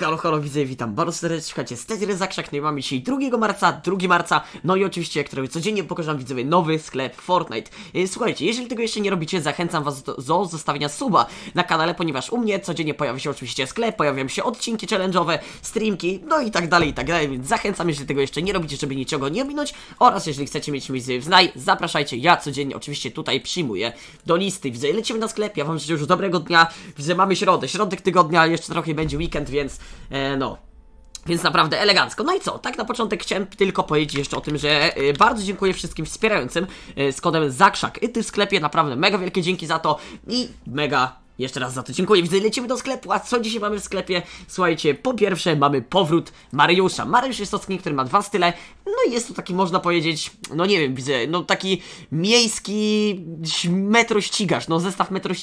Halo, halo, widzę, witam bardzo serdecznie, z tej Zakrzak, no i mamy dzisiaj 2 marca, 2 marca, no i oczywiście, jak to robię codziennie, pokażę widzowie nowy sklep Fortnite. E, Słuchajcie, jeżeli tego jeszcze nie robicie, zachęcam was do, do zostawienia suba na kanale, ponieważ u mnie codziennie pojawia się oczywiście sklep, pojawiają się odcinki challenge'owe, streamki, no i tak dalej, i tak dalej, więc zachęcam, jeżeli tego jeszcze nie robicie, żeby niczego nie ominąć, oraz jeżeli chcecie mieć miejsce w znaj, zapraszajcie, ja codziennie oczywiście tutaj przyjmuję do listy, widzę, lecimy na sklep, ja wam życzę już dobrego dnia, widzę, mamy środę, środek tygodnia, jeszcze trochę będzie weekend, więc e, no, więc naprawdę elegancko. No i co? Tak na początek chciałem tylko powiedzieć jeszcze o tym, że y, bardzo dziękuję wszystkim wspierającym y, z kodem ZAKRZAK. I ty w sklepie naprawdę mega wielkie dzięki za to i mega jeszcze raz za to dziękuję. Widzę, lecimy do sklepu. A co dzisiaj mamy w sklepie? Słuchajcie, po pierwsze mamy powrót Mariusza. Mariusz jest to skin, który ma dwa style. No i jest to taki, można powiedzieć, no nie wiem, widzę, no taki miejski metro no zestaw metro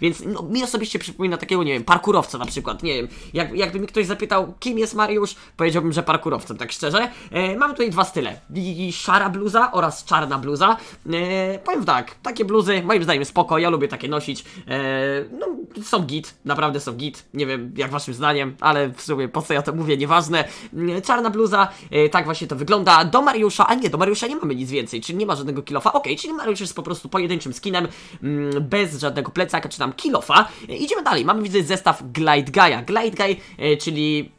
więc no, mi osobiście przypomina takiego, nie wiem, parkurowca na przykład, nie wiem, jak, jakby mi ktoś zapytał, kim jest Mariusz, powiedziałbym, że parkurowcem, tak szczerze. E, mamy tutaj dwa style, i szara bluza oraz czarna bluza. E, powiem tak, takie bluzy, moim zdaniem spoko, ja lubię takie nosić, e, no są git, naprawdę są git, nie wiem jak waszym zdaniem, ale w sumie po co ja to mówię, nieważne. Mm, Czarna bluza, e, tak właśnie to wygląda. Do Mariusza, a nie, do Mariusza nie mamy nic więcej, czyli nie ma żadnego kilofa. Okej, czyli Mariusz jest po prostu pojedynczym skinem, mm, bez żadnego plecaka czy tam kilofa. E, Idziemy dalej, mamy widzę zestaw Glide Guy'a. Glide Guy, e, czyli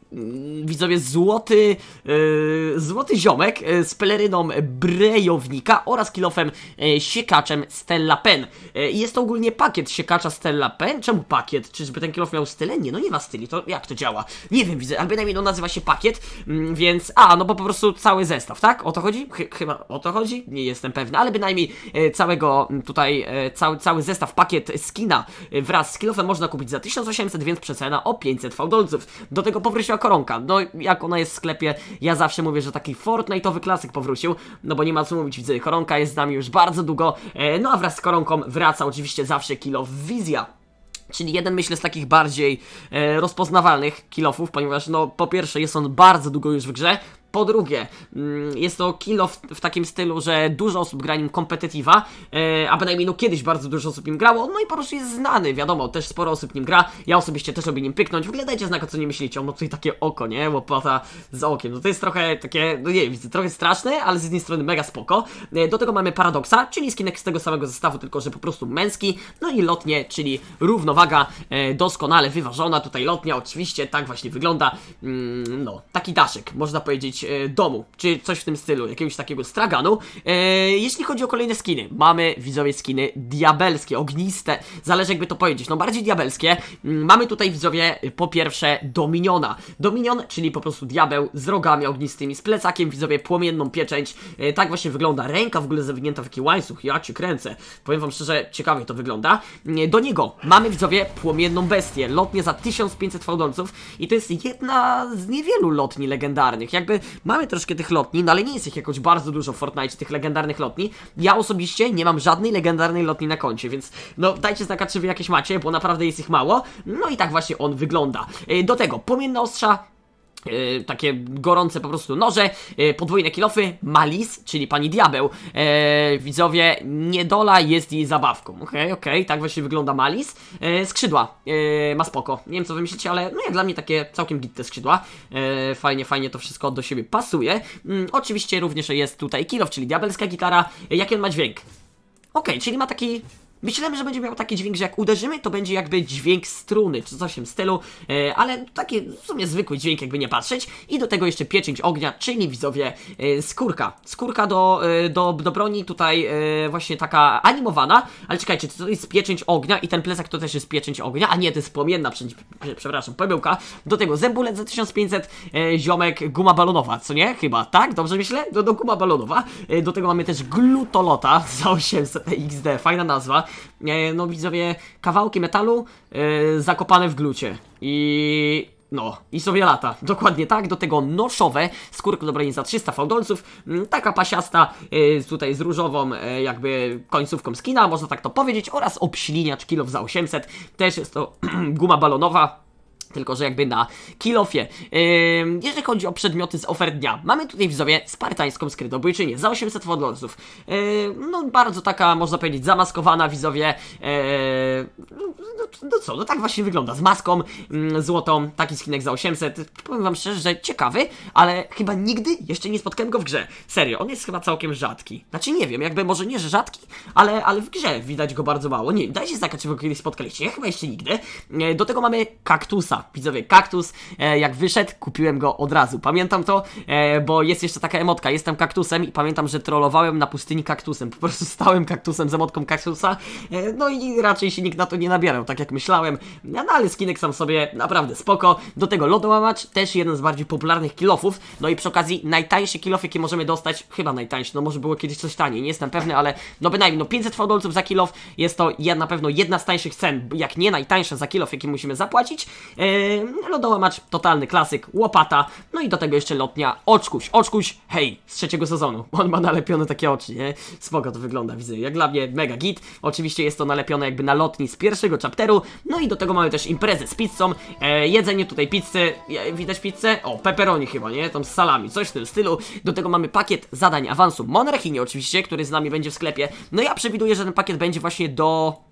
widzowie złoty, e, złoty ziomek e, z peleryną brejownika oraz kilofem e, siekaczem Stella Pen. I jest to ogólnie pakiet siekacza Stella Pen. Czemu pakiet? Czyżby ten kilof miał style? Nie, no nie ma styli, to jak to działa? Nie wiem, widzę, ale bynajmniej no nazywa się pakiet, mm, więc, a, no bo po prostu cały zestaw, tak? O to chodzi? Chy- chyba o to chodzi? Nie jestem pewny, ale bynajmniej e, całego mm, tutaj, e, cały, cały zestaw, pakiet skina e, wraz z kilofem można kupić za 1800, więc przecena o 500 fałdolców. Do tego powróciła koronka. No, jak ona jest w sklepie, ja zawsze mówię, że taki Fortnite'owy klasyk powrócił, no bo nie ma co mówić, widzę, koronka jest z nami już bardzo długo, e, no a wraz z koronką wraca oczywiście zawsze kilof Wizja. Czyli jeden myślę z takich bardziej e, rozpoznawalnych kilofów, ponieważ no po pierwsze jest on bardzo długo już w grze, po drugie, mm, jest to kill w, w takim stylu, że dużo osób gra nim kompetytywa, e, a bynajmniej no kiedyś bardzo dużo osób nim grało, no i po prostu jest znany, wiadomo, też sporo osób nim gra, ja osobiście też lubię nim pyknąć, w ogóle dajcie znak, o co nie myślicie, on ma tutaj takie oko, nie, łopata z okiem, no to jest trochę takie, no nie wiem, widzę, trochę straszne, ale z jednej strony mega spoko, e, do tego mamy Paradoksa, czyli skinek z tego samego zestawu, tylko że po prostu męski, no i lotnie, czyli równowaga e, doskonale wyważona, tutaj lotnia oczywiście, tak właśnie wygląda, mm, no, taki daszek, można powiedzieć, e, domu, czy coś w tym stylu, jakiegoś takiego straganu. E, jeśli chodzi o kolejne skiny, mamy widzowie skiny diabelskie, ogniste, zależy jakby to powiedzieć, no bardziej diabelskie. Mm, Mamy tutaj widzowie po pierwsze Dominiona. Dominion, czyli po prostu diabeł z rogami ognistymi, z plecakiem, widzowie płomienną pieczęć. E, tak właśnie wygląda, ręka w ogóle zawinięta w taki łańcuch, ja cię kręcę. Powiem wam szczerze, ciekawie to wygląda. Do niego mamy widzowie płomienną bestię, lotnie za 1500 fałdolców i to jest jedna z niewielu lotni legendarnych. Jakby mamy troszkę tych lotni, no ale nie jest ich jakoś bardzo dużo w Fortnite, tych legendarnych lotni. Ja osobiście nie mam żadnej legendarnej lotni na koncie, więc no dajcie znaka, czy wy jakieś macie, bo naprawdę jest ich mało. No i tak właśnie on wygląda. E, Do tego płomienna ostrza, E, takie gorące po prostu noże, e, podwójne kilofy, Malis, czyli pani diabeł. E, widzowie, niedola jest jej zabawką. Okej, okej, tak właśnie wygląda Malis. E, skrzydła, e, ma spoko. Nie wiem co wy myślicie, ale no jak dla mnie takie całkiem gitte skrzydła. E, fajnie, fajnie to wszystko do siebie pasuje. Mm, oczywiście również jest tutaj kilof, czyli diabelska gitara. E, jaki on ma dźwięk? Okej, czyli ma taki. Myślałem, że będzie miał taki dźwięk, że jak uderzymy, to będzie jakby dźwięk struny, czy coś w tym stylu, e, ale taki w sumie zwykły dźwięk, jakby nie patrzeć. I do tego jeszcze pieczęć ognia, czyli widzowie e, skórka. Skórka do, e, do, do broni tutaj e, właśnie taka animowana, ale czekajcie, to jest pieczęć ognia i ten plecak to też jest pieczęć ognia, a nie, to jest płomienna, prze- prze- przepraszam, pomyłka. Do tego zębulec za 1500, e, ziomek, guma balonowa, co nie? Chyba, tak? Dobrze myślę? Do, do guma balonowa. E, do tego mamy też glutolota za 800 XD, fajna nazwa. E, no widzowie, kawałki metalu e, zakopane w glucie. I no, i sobie lata. Dokładnie tak. Do tego noszowe, skórka do broni za 300 fałdolców. Taka pasiasta, e, tutaj z różową jakby końcówką skina, można tak to powiedzieć. Oraz obśliniacz kilof za 800. Też jest to guma balonowa. Tylko że jakby na kilofie. Ym, jeżeli chodzi o przedmioty z ofert dnia, mamy tutaj widzowie spartańską skrytobójczynię za 800 wodolców. Ym, no bardzo taka, można powiedzieć, zamaskowana widzowie. Yy, no, no, co, no tak właśnie wygląda, z maską mm, złotą, taki skinek za 800. Powiem wam szczerze, że ciekawy, ale chyba nigdy jeszcze nie spotkałem go w grze. Serio, on jest chyba całkiem rzadki. Znaczy nie wiem, jakby może nie, że rzadki, ale, ale w grze widać go bardzo mało. Nie dajcie znaka, czy wy kiedyś spotkaliście. Ja chyba jeszcze nigdy. E, Do tego mamy kaktusa. Widzowie, kaktus, e, jak wyszedł, kupiłem go od razu. Pamiętam to, e, bo jest jeszcze taka emotka. Jestem kaktusem i pamiętam, że trollowałem na pustyni kaktusem. Po prostu stałem kaktusem z emotką kaktusa. E, No i raczej się nikt na to nie nabierał, tak jak myślałem. No ale skinek sam sobie naprawdę spoko. Do tego lodołamacz, też jeden z bardziej popularnych kilofów. No i przy okazji najtańszy kilof, jaki możemy dostać, chyba najtańszy, no może było kiedyś coś taniej, nie jestem pewny, ale no bynajmniej no 500 fałdolców za kilof jest to ja, na pewno jedna z tańszych cen, jak nie najtańsza za kilof, jaki musimy zapłacić. Eee, lodołamacz, totalny klasyk, łopata, no i do tego jeszcze lotnia oczkuś, oczkuś, hej, z trzeciego sezonu. On ma nalepione takie oczy, nie? Spoko to wygląda, widzę, jak dla mnie mega git. Oczywiście jest to nalepione jakby na lotni z pierwszego chapteru, no i do tego mamy też imprezę z pizzą, e, jedzenie tutaj pizzy, e, widać pizzę? O, pepperoni chyba, nie? Tam z salami, coś w tym stylu. Do tego mamy pakiet zadań awansu Monarchinie oczywiście, który z nami będzie w sklepie. No ja przewiduję, że ten pakiet będzie właśnie do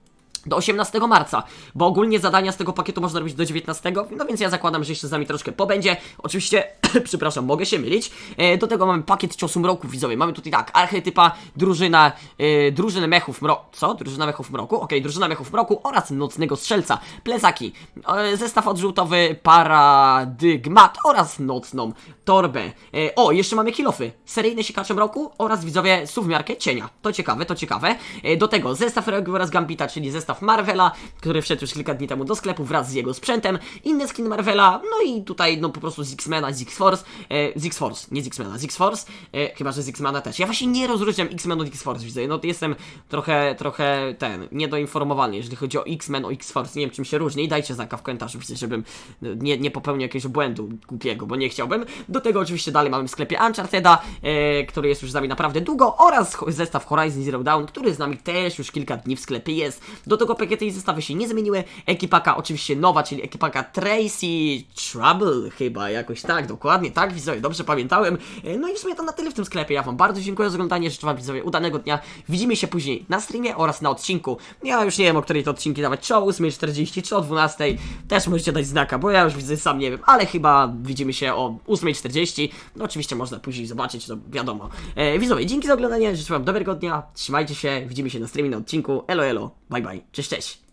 do 18 marca, bo ogólnie zadania z tego pakietu można robić do 19, no więc ja zakładam, że jeszcze z nami troszkę pobędzie. Oczywiście, przepraszam, mogę się mylić. E, do tego mamy pakiet ciosu mroku, widzowie. Mamy tutaj tak, archetypa, drużyna, e, drużynę mechów mroku. Co? Drużyna mechów mroku? Okej, drużyna mechów mroku oraz nocnego strzelca, plecaki, e, zestaw odrzutowy, paradygmat oraz nocną torbę. E, o, jeszcze mamy kilofy, seryjne sikacze mroku oraz widzowie suwmiarkę cienia. To ciekawe, to ciekawe. E, do tego zestaw Rogue oraz Gambita, czyli zestaw Marvela, który wszedł już kilka dni temu do sklepu wraz z jego sprzętem. Inny skin Marvela, no i tutaj no po prostu z X-Mena, z X-Force, e, z X-Force, nie z X-Mena, z X-Force, e, chyba, że z X-Mena też. Ja właśnie nie rozróżniam X-Men od X-Force, widzę, no to jestem trochę, trochę ten, niedoinformowany, jeżeli chodzi o X-Men, o X-Force, nie wiem czym się różni, dajcie znaka w komentarzu, widzę, żebym e, nie, nie popełnił jakiegoś błędu głupiego, bo nie chciałbym. Do tego oczywiście dalej mamy w sklepie Uncharteda, e, który jest już z nami naprawdę długo, oraz zestaw Horizon Zero Dawn, który z nami też już kilka dni w sklepie jest. Do tego pakiety i zestawy się nie zmieniły. Ekipaka oczywiście nowa, czyli ekipaka Tracy Trouble chyba, jakoś tak, dokładnie, tak widzowie, dobrze pamiętałem. E, No i w sumie to na tyle w tym sklepie. Ja wam bardzo dziękuję za oglądanie, życzę wam widzowie udanego dnia. Widzimy się później na streamie oraz na odcinku. Ja już nie wiem, o której to odcinki dawać, czy o 8.40, czy o 12.00. Też możecie dać znaka, bo ja już widzę, sam nie wiem, ale chyba widzimy się o 8.40. No oczywiście można później zobaczyć, to wiadomo. E, widzowie, dzięki za oglądanie, życzę wam dobrego dnia, trzymajcie się, widzimy się na streamie, na odcinku. Elo, elo, bye bye, cześć, cześć.